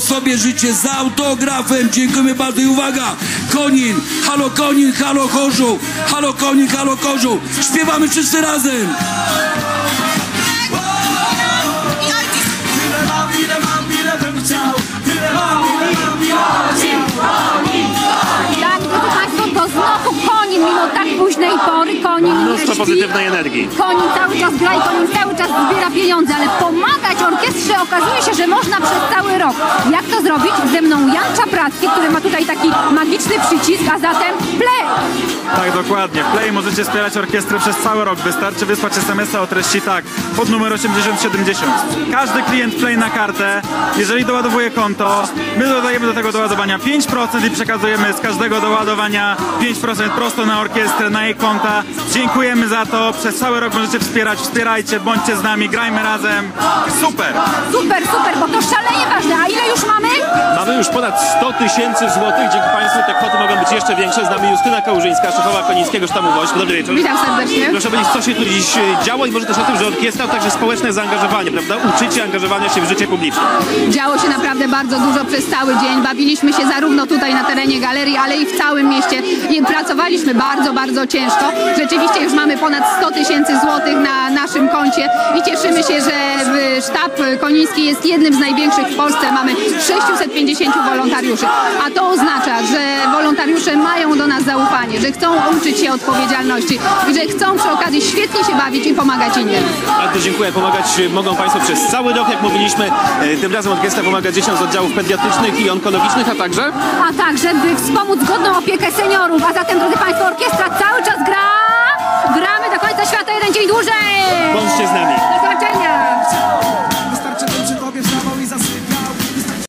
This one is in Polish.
sobie życie z autografem. Dziękujemy bardzo i uwaga! Konin, halo Konin, halo Chorzów, halo Konin, halo Chorzów. Śpiewamy wszyscy razem. Konin Mnóstwo śpi. pozytywnej energii. Konin cały czas gra i Konin cały czas zbiera pieniądze, ale pomagać orkiestrze okazuje się, że można przez cały rok. Jak to zrobić? Ze mną Jan Czapracki, który ma tutaj taki magiczny przycisk, a zatem play! Tak, dokładnie. W Play możecie wspierać orkiestrę przez cały rok. Wystarczy wysłać SMS-a o treści tak, pod numer 8070. Każdy klient Play na kartę, jeżeli doładowuje konto, my dodajemy do tego doładowania 5% i przekazujemy z każdego doładowania 5% prosto na orkiestrę, na jej konta. Dziękujemy za to. Przez cały rok możecie wspierać. Wspierajcie, bądźcie z nami, grajmy razem. Super! Super, super, bo to szalenie ważne. A ile już mamy? Mamy już ponad 100 tysięcy złotych. Dzięki Państwu te kwoty mogą być jeszcze większe. Z nami Justyna Kałużyńska, szefowa Konińskiego Sztabu Wojsk. Dobry wieczór. Witam serdecznie. Proszę powiedzieć, co się tu dziś e, działo i może też o tym, że orkiestra to także społeczne zaangażowanie, prawda? Uczycie angażowania się w życie publiczne. Działo się naprawdę bardzo dużo przez cały dzień. Bawiliśmy się zarówno tutaj na terenie galerii, ale i w całym mieście. I pracowaliśmy bardzo, bardzo ciężko. Rzeczywiście już mamy ponad 100 tysięcy złotych na naszym koncie i cieszymy się, że sztab koniński jest jednym z największych w Polsce. Mamy 650 wolontariuszy. A to oznacza, że wolontariusze mają do nas zaufanie, że chcą uczyć się odpowiedzialności i że chcą przy okazji świetnie się bawić i pomagać innym. Bardzo dziękuję. Pomagać e, mogą Państwo przez cały rok, jak mówiliśmy. E, Tym razem orkiestra pomaga dzieciom z oddziałów pediatrycznych i onkologicznych, a także A także by wspomóc godną opiekę seniorów. A zatem, drodzy Państwo, orkiestra cały czas